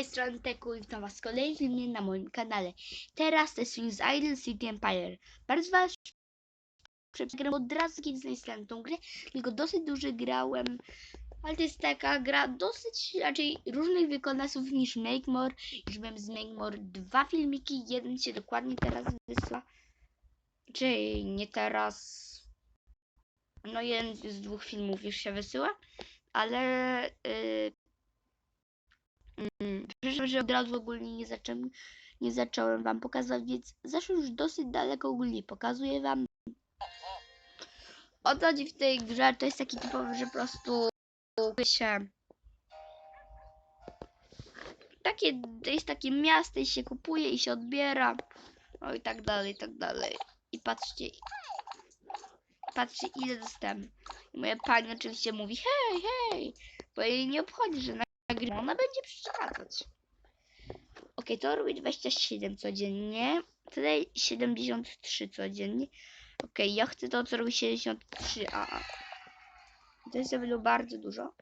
tej strony Teku i witam was w kolejnym na moim kanale. Teraz to jest film z Idle City Empire. Bardzo was przegram od razu kiedy zainstalowałem tą grę, tylko dosyć dużo grałem. Ale to jest taka gra dosyć raczej różnych wykonawców niż Make More. Już byłem z Make More dwa filmiki, jeden się dokładnie teraz wysła. Czy nie teraz. No jeden z dwóch filmów już się wysyła, ale yy, Mm, Przyszło, że od razu ogólnie nie zacząłem, nie zacząłem wam pokazać, więc zaszło już dosyć daleko ogólnie. Pokazuję wam. O co chodzi w tej grze, to jest taki typowy, że po prostu się takie, jest takie miasto i się kupuje i się odbiera. No i tak dalej, i tak dalej. I patrzcie. Patrzcie ile dostałem. I moja pani oczywiście mówi hej, hej, bo jej nie obchodzi, że nagrywam. Ona będzie przeszkadzać. Ok, to robi 27 codziennie. Tutaj 73 codziennie. Ok, ja chcę to, co robi 73, a to jest sobie bardzo dużo.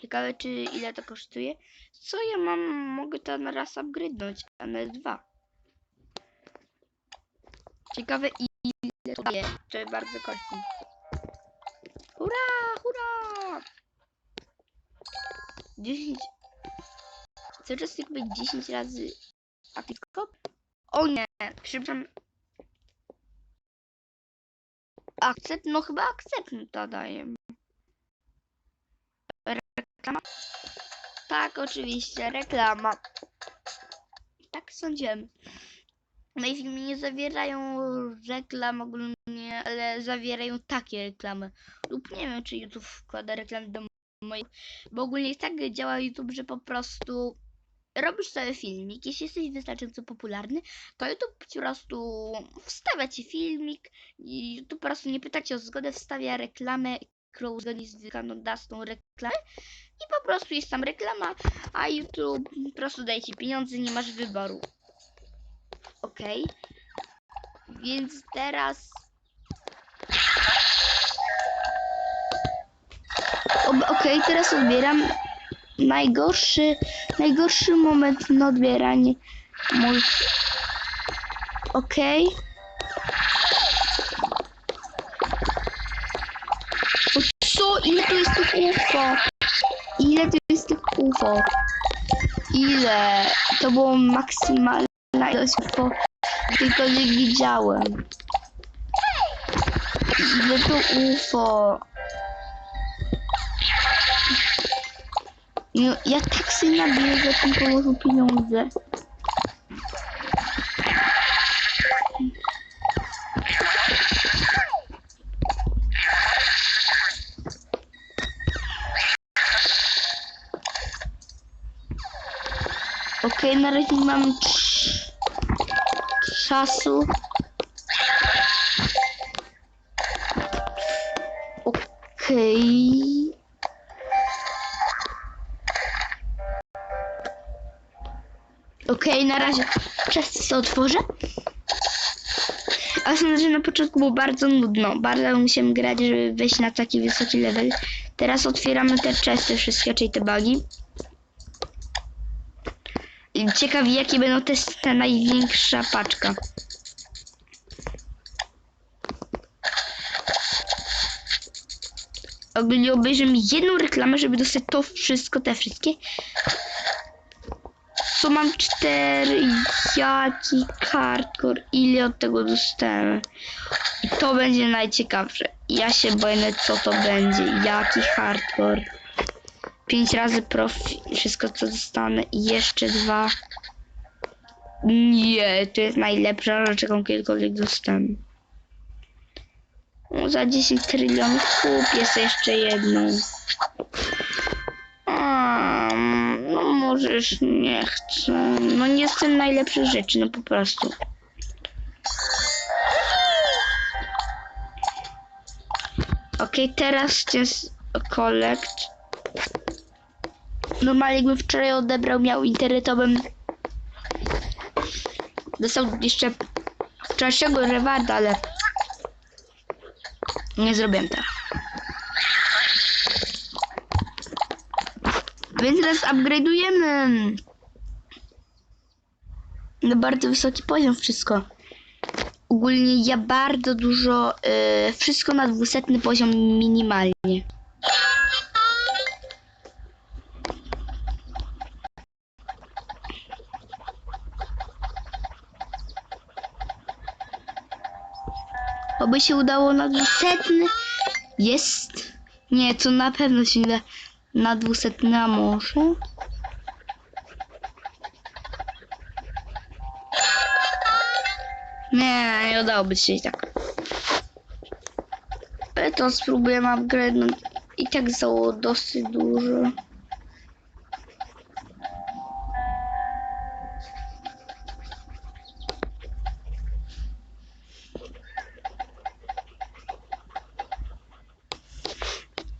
Ciekawe, czy ile to kosztuje. Co ja mam? Mogę to na raz upgrade'nąć, a na dwa. Ciekawe, ile to daje. To jest bardzo kosztowne. Hurra, hurra! 10. Cały czas jakby 10 razy aktyw O nie, przepraszam. Akcept? No chyba akcept to daje. Reklama? Tak, oczywiście, reklama. Tak sądziłem. Moje filmy nie zawierają reklam ogólnie, ale zawierają takie reklamy. Lub nie wiem, czy YouTube wkłada reklamy do moich. Bo ogólnie tak działa YouTube, że po prostu robisz sobie filmik. Jeśli jesteś wystarczająco popularny, to YouTube po prostu wstawia ci filmik i YouTube po prostu nie pyta cię o zgodę, wstawia reklamę, którą uzgodni z wykonodawcą reklamę i po prostu jest tam reklama, a YouTube po prostu daje ci pieniądze, nie masz wyboru. Okej. Więc teraz Okej, teraz odbieram najgorszy, najgorszy moment na odbieranie moich. Okej. O Co? Ile tu jest tych UFO? Ile tu jest tych UFO? Ile? To było maksymalna ilość UFO, tylko nie widziałem. Ile to UFO? No, ja tak sobie nabiję za tym położu pieniądze. Okej, na razie mam czasu. Okej. Okej, na razie czas to otworzę. A sądzę, że na początku było bardzo nudno. Bardzo musiałem grać, żeby wejść na taki wysoki level. Teraz otwieramy te chesty wszystkie, czyli te bugi. I Ciekawi jakie będą te, ta największa paczka. Ogólnie obejrzymy jedną reklamę, żeby dostać to wszystko, te wszystkie. Co mam cztery, jaki hardcore, ile od tego dostałem. I to będzie najciekawsze. Ja się boję, co to będzie, jaki hardcore. Pięć razy profi, wszystko co dostanę i jeszcze dwa. Nie, to jest najlepsza rzecz, jaką kiedykolwiek dostałem. No, za 10 trylionów kupię jeszcze jedną. No możesz, nie chcę. No nie jestem najlepszych rzeczy, no po prostu. Okej, teraz jest collect. Normalnie jakbym wczoraj odebrał, miał internetowym. Dostał jeszcze wczorajszego rewarda, ale nie zrobiłem tego. Więc teraz upgrade'ujemy. Na bardzo wysoki poziom wszystko. Ogólnie ja bardzo dużo, y, wszystko na dwusetny poziom minimalnie. Oby się udało na dwusetny. Jest. Nie, to na pewno się nie da na dwusetny, a może? Nie, nie udałoby się i tak. Ale to spróbujemy upgrade'nąć. I tak zostało dosyć dużo.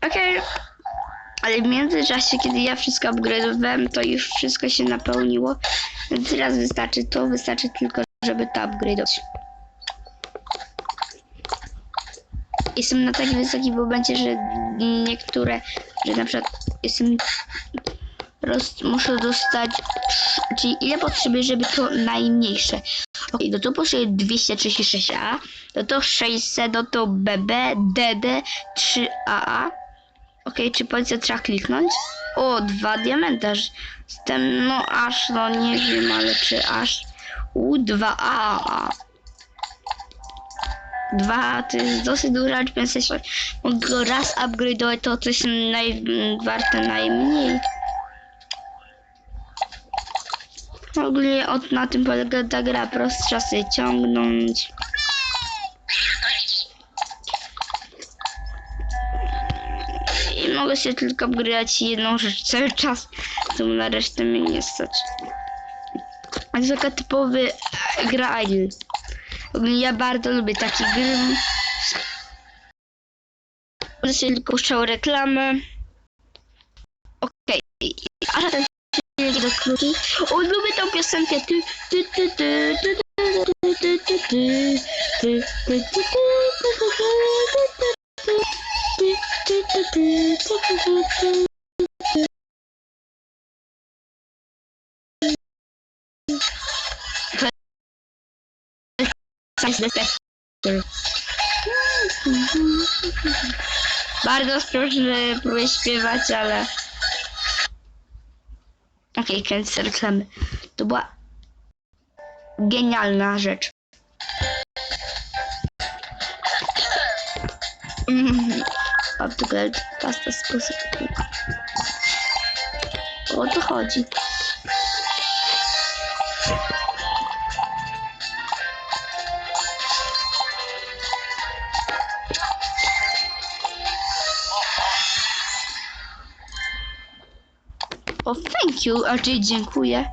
Okej. Ale w międzyczasie, kiedy ja wszystko upgrade'owałem, to już wszystko się napełniło. Więc teraz wystarczy to, wystarczy tylko, żeby to upgrade'ować. Jestem na takim wysokim momencie, że niektóre, że na przykład jestem roz, muszę dostać, czyli ile potrzebuję, żeby to najmniejsze. Ok, no to potrzebuję 236A, no to 600, no to BB, DD, 3AA. Okej, czy policja trzeba kliknąć? O, dwa diamentarz. Jestem, no aż, no nie wiem, ale czy aż. U, 2A. Dwa, to jest dosyć duża więc jeśli mogę go raz upgrade'ować, to coś naj, warte najmniej. Ogólnie od, na tym polega ta gra, prosto trzeba sobie ciągnąć. Mogę się tylko upgrade'ować jedną rzecz cały czas, to na resztę mnie nie stać. To jest taka typowy gra idle. Ja bardzo lubię takie gry. Będę się tylko puszczał reklamę. Okej. A ten filmik do krótki. O, lubię tą piosenkę. Ty, ty, ty, ty, ty, ty, ty, ty, ty, ty, Bardzo proszę, próbuję śpiewać, ale... Okej, okay, kręcę reklamy. To była genialna rzecz. Mm, Upgrade, pasta sposób. O to chodzi. O, thank you, a czyli dziękuję.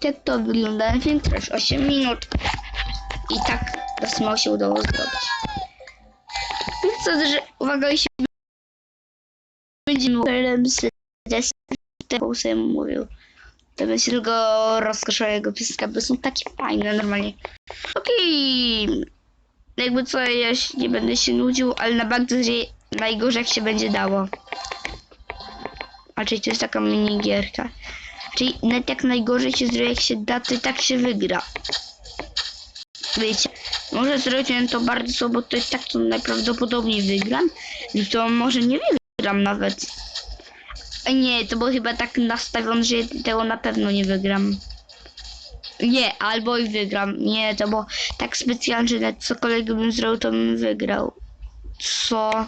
Tak to wygląda. Film też 8 minut. I tak mało się udało zrobić. Więc co, że uwaga, jeśli będziemy mówił, tego sobie mówił. To będzie tylko rozkoszała jego bo są takie fajne normalnie. Okej. Jakby co, ja nie będę się nudził, ale na bank to najgorzej jak się będzie dało. Czyli to jest taka minigierka. Czyli nawet jak najgorzej się zrobi, jak się da, to i tak się wygra. Wiecie, może zrobić to bardzo słabo, to jest tak, to najprawdopodobniej wygram. I to może nie wygram nawet. Nie, to było chyba tak nastawione, że tego na pewno nie wygram. Nie, albo i wygram. Nie, to było tak specjalnie, że nawet cokolwiek bym zrobił, to bym wygrał. Co?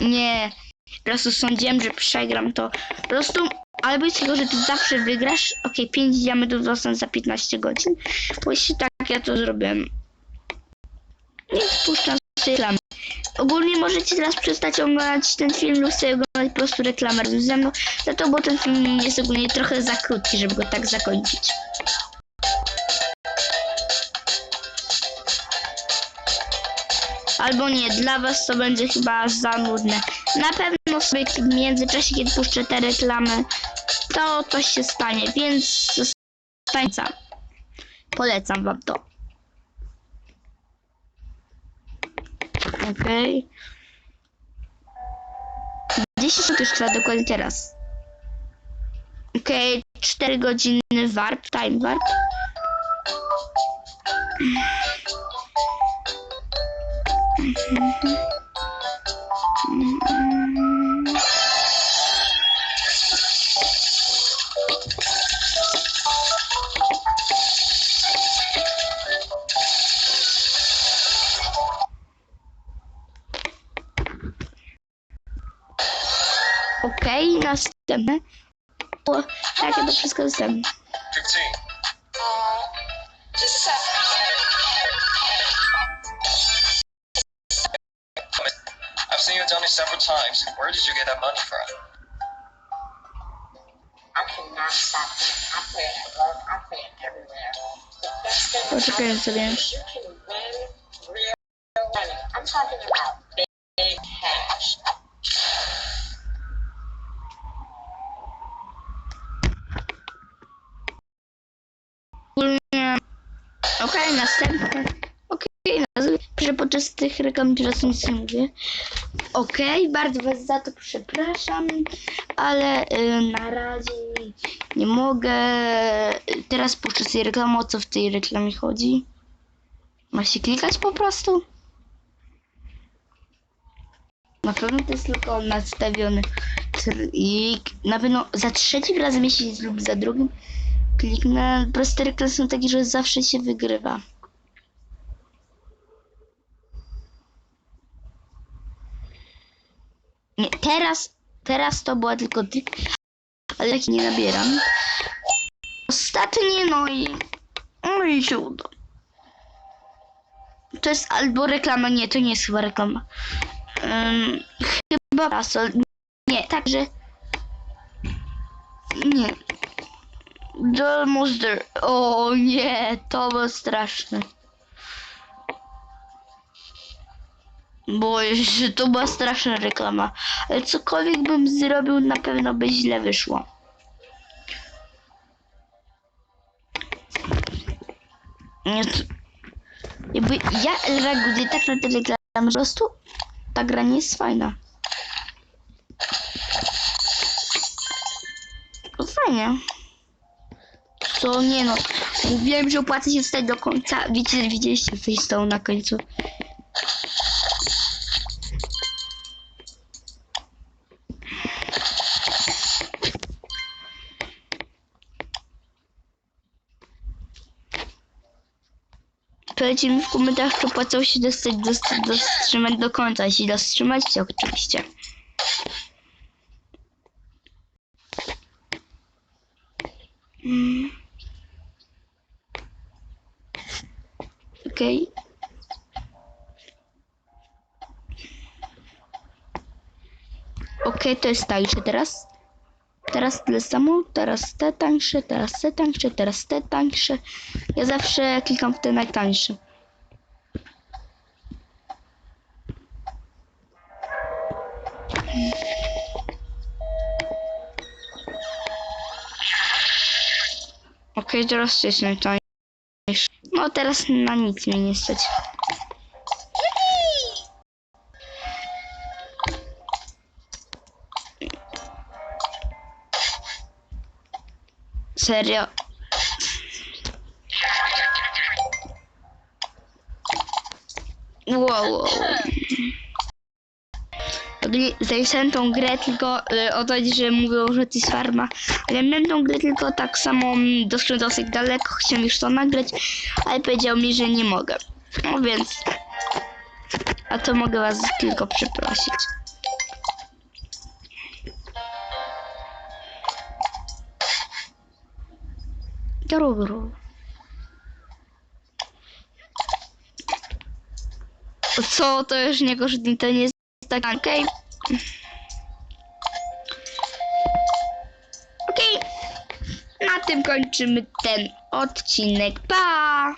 Nie. Prostu sądziłem, że przegram to. Po prostu, albo jest tego, że ty zawsze wygrasz. Ok, 5 diamentów dostanę za 15 godzin. Bo jeśli tak, ja to zrobiłem. Nie wpuszczam reklamy. Ogólnie możecie teraz przestać oglądać ten film lub sobie oglądać po prostu reklamę razem ze mną. Za to, bo ten film jest ogólnie trochę za krótki, żeby go tak zakończyć. Albo nie, dla was to będzie chyba za nudne. Na pewno sobie w międzyczasie, kiedy puszczę te reklamy, to coś się stanie, więc zostańca. Polecam wam to. Okej. Okay. 10 minut już trwa dokładnie teraz. Okej, 4 godziny warp, time warp. Okej, O, tak, ja to wszystko dostałem. 15. Just a second. I've seen you done it several times. Where did you get that money from? I cannot stop playing. I play at work. I play it everywhere. The best thing Poczekaj about sobie. it is you can win real money. I'm talking about big, big cash. Okej, następne. Okej, okay, że podczas tych reklam teraz nic nie mówię. Okej, bardzo was za to przepraszam, ale y, na razie nie mogę. Teraz puszczę sobie reklamę, o co w tej reklamie chodzi. Ma się klikać po prostu? Na pewno to jest tylko nastawiony trik. Na pewno za trzecim razem, jeśli lub za drugim, kliknę. Proste reklamy są takie, że zawsze się wygrywa. Nie, teraz, teraz to była tylko trik, ale jaki nie nabieram. Ostatnie, no i, no i się uda. To jest albo reklama, nie, to nie jest chyba reklama. Ym, chyba parasol, nie, także, nie. Monster, o nie, to było straszne. Boję się, to była straszna reklama. Ale cokolwiek bym zrobił, na pewno by źle wyszło. Nie, to... Jakby ja reaguję tak na te reklamy, po prostu ta gra nie jest fajna. To fajnie. Co nie no. Mówiłem, że opłaca się wstać do końca. Widzicie, widzieliście coś stało na końcu. Powiedzcie mi w komentarzach, czy opłacało się dostać, dostać, dostrzymać do końca, jeśli dostrzymacie oczywiście. Mm. Okej. Okej, to jest tańsze teraz. Teraz tyle samo, teraz te tańsze, teraz te tańsze, teraz te tańsze. Ja zawsze klikam w te najtańsze. Okej, teraz to jest najtańsze. No teraz na nic mnie nie stać. Serio. Wow, wow. Zapisałem tą grę tylko y, o to, że mówią, że to jest farma. Ale miałem tą grę tylko tak samo mm, doszłem dosyć daleko, chciałem już to nagrać, ale powiedział mi, że nie mogę. No więc... A to mogę was tylko przeprosić. Co, to już nie kosztuje, to nie jest tak, okej. Okej. Na tym kończymy ten odcinek. Pa!